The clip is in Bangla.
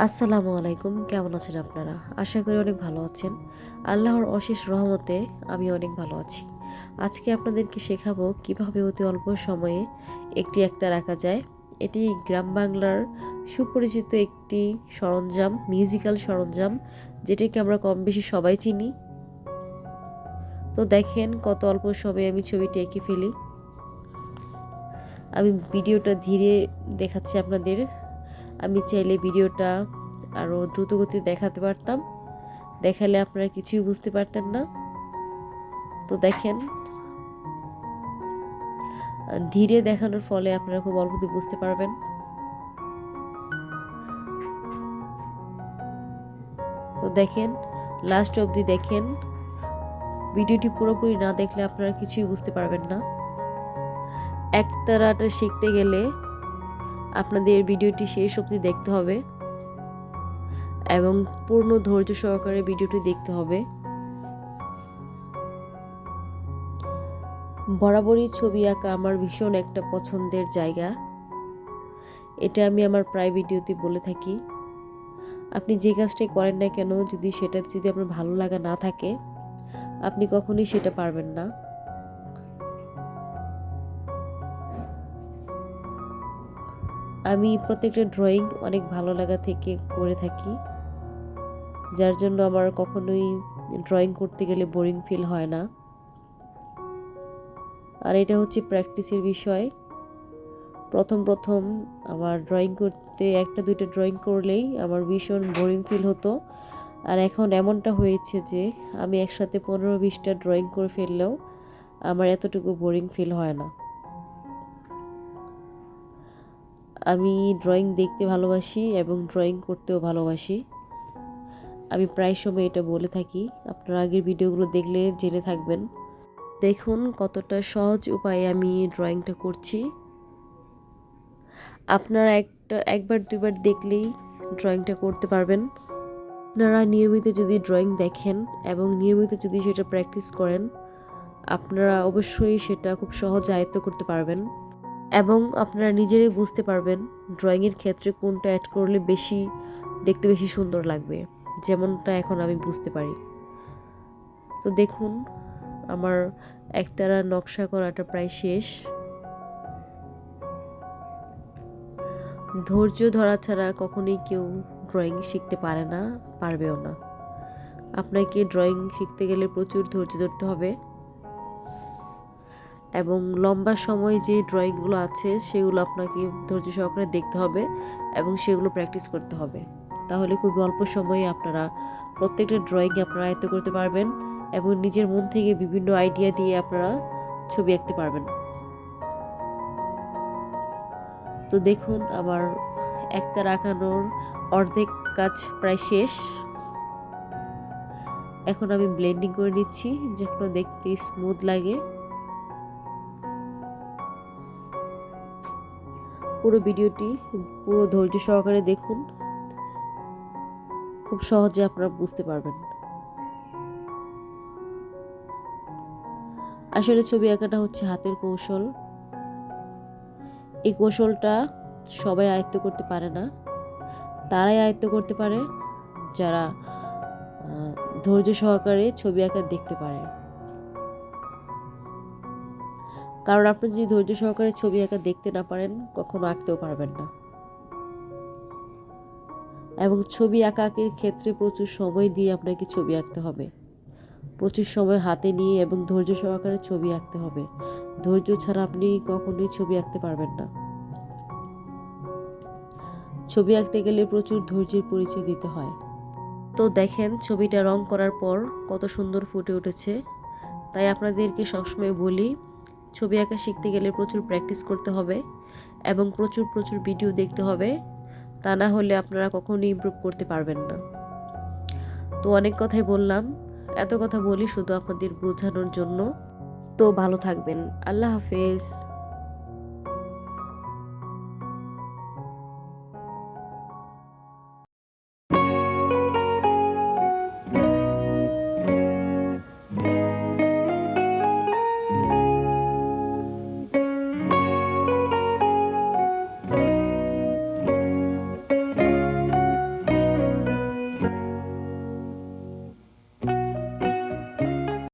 আসসালামু আলাইকুম, কেমন আছেন আপনারা? আশা করি অনেক ভালো আছেন। আল্লাহর অশেষ রহমতে আমি অনেক ভালো আছি। আজকে আপনাদেরকে শেখাবো কীভাবে অতি অল্প সময়ে একটি একটা রাখা যায়। এটি গ্রাম বাংলার সুপরিচিত একটি সরঞ্জাম, মিউজিক্যাল সরঞ্জাম, যেটাকে আমরা কম বেশি সবাই চিনি। তো দেখেন কত অল্প সময়ে আমি ছবিটি এঁকে ফেলি। আমি ভিডিওটা ধীরে দেখাচ্ছি আপনাদের। আমি চাইলে ভিডিওটা আরও দ্রুতগতি দেখাতে পারতাম। দেখালে আপনারা কিছুই বুঝতে পারতেন না। তো দেখেন, ধীরে দেখানোর ফলে আপনারা খুব অল্পতে বুঝতে পারবেন। তো দেখেন লাস্ট অবধি দেখেন, ভিডিওটি পুরোপুরি না দেখলে আপনারা কিছুই বুঝতে পারবেন না। একতারাটা শিখতে গেলে আপনাদের ভিডিওটি শেষ অবধি দেখতে হবে এবং পূর্ণ ধৈর্য সহকারে ভিডিওটি দেখতে হবে। বরাবরই ছবি আঁকা আমার ভীষণ একটা পছন্দের জায়গা। এটা আমি আমার প্রায় ভিডিওতে বলে থাকি। আপনি যে কাজটাই করেন না কেন, যদি সেটা যদি আপনার ভালো লাগা না থাকে, আপনি কখনোই সেটা পারবেন না। আমি প্রত্যেকটা ড্রয়িং অনেক ভালো লাগা থেকে করে থাকি, যার জন্য আমার কখনোই ড্রয়িং করতে গেলে বোরিং ফিল হয় না। আর এটা হচ্ছে প্র্যাকটিসের বিষয়। প্রথম প্রথম আমার ড্রয়িং করতে, একটা দুইটা ড্রয়িং করলেই আমার ভীষণ বোরিং ফিল হতো। আর এখন এমনটা হয়েছে যে আমি একসাথে পনেরো বিশটা ড্রয়িং করে ফেললেও আমার এতটুকু বোরিং ফিল হয় না। আমি ড্রয়িং দেখতে ভালোবাসি এবং ড্রয়িং করতেও ভালোবাসি। আমি প্রায় সময় এটা বলে থাকি, আপনারা আগের ভিডিওগুলো দেখলে জেনে থাকবেন। দেখুন কতটা সহজ উপায়ে আমি ড্রয়িংটা করছি। আপনারা একটা, একবার দুবার দেখলেই ড্রয়িংটা করতে পারবেন। আপনারা নিয়মিত যদি ড্রয়িং দেখেন এবং নিয়মিত যদি সেটা প্র্যাকটিস করেন, আপনারা অবশ্যই সেটা খুব সহজে আয়ত্ত করতে পারবেন। এবং আপনারা নিজেরাই বুঝতে পারবেন ড্রয়িংয়ের ক্ষেত্রে কোনটা অ্যাড করলে বেশি, দেখতে বেশি সুন্দর লাগবে। যেমনটা এখন আমি বুঝতে পারি। তো দেখুন, আমার একতারা নকশা করাটা প্রায় শেষ। ধৈর্য ধরা ছাড়া কখনোই কেউ ড্রয়িং শিখতে পারে না, পারবেও না। আপনাকে ড্রয়িং শিখতে গেলে প্রচুর ধৈর্য ধরতে হবে। এবং লম্বা সময় যে ড্রয়িংগুলো আছে, সেগুলো আপনাকে ধৈর্য সহকারে দেখতে হবে এবং সেগুলো প্র্যাকটিস করতে হবে। তাহলে খুব অল্প সময়ে আপনারা প্রত্যেকটা ড্রয়িং আপনারা আয়ত্ত করতে পারবেন এবং নিজের মন থেকে বিভিন্ন আইডিয়া দিয়ে আপনারা ছবি আঁকতে পারবেন। তো দেখুন, আমার একটা আঁকানোর অর্ধেক কাজ প্রায় শেষ। এখন আমি ব্লেন্ডিং করে নিচ্ছি, যেন দেখতে স্মুথ লাগে। পুরো ভিডিওটি পুরো ধৈর্য সহকারে দেখুন। খুব সহজে আপনারা বুঝতে পারবেন। আসলে ছবি আঁকাটা হচ্ছে হাতের কৌশল। এই কৌশলটা সবাই আয়ত্ত করতে পারে না। তারাই আয়ত্ত করতে পারে, যারা ধৈর্য সহকারে ছবি আঁকা দেখতে পারে। কারণ আপনি যদি ধৈর্য সহকারে ছবি আঁকা দেখতে না পারেন, কখনো আঁকতেও পারবেন না। এবং ছবি আঁকা আঁকির ক্ষেত্রে প্রচুর সময় দিয়ে আপনাকে ছবি আঁকতে হবে। প্রচুর সময় হাতে নিয়ে এবং ধৈর্য সহকারে ছবি আঁকতে হবে। ধৈর্য ছাড়া আপনি কখনোই ছবি আঁকতে পারবেন না। ছবি আঁকতে গেলে প্রচুর ধৈর্যের পরিচয় দিতে হয়। তো দেখেন, ছবিটা রং করার পর কত সুন্দর ফুটে উঠেছে। তাই আপনাদেরকে সবসময় বলি ছবি আঁকা শিখতে গেলে প্রচুর প্র্যাকটিস করতে হবে এবং প্রচুর প্রচুর ভিডিও দেখতে হবে। তা না হলে আপনারা কখনোই ইম্প্রুভ করতে পারবেন না। তো অনেক কথাই বললাম। এত কথা বলি শুধু আপনাদের বোঝানোর জন্য। তো ভালো থাকবেন। আল্লাহ হাফেজ।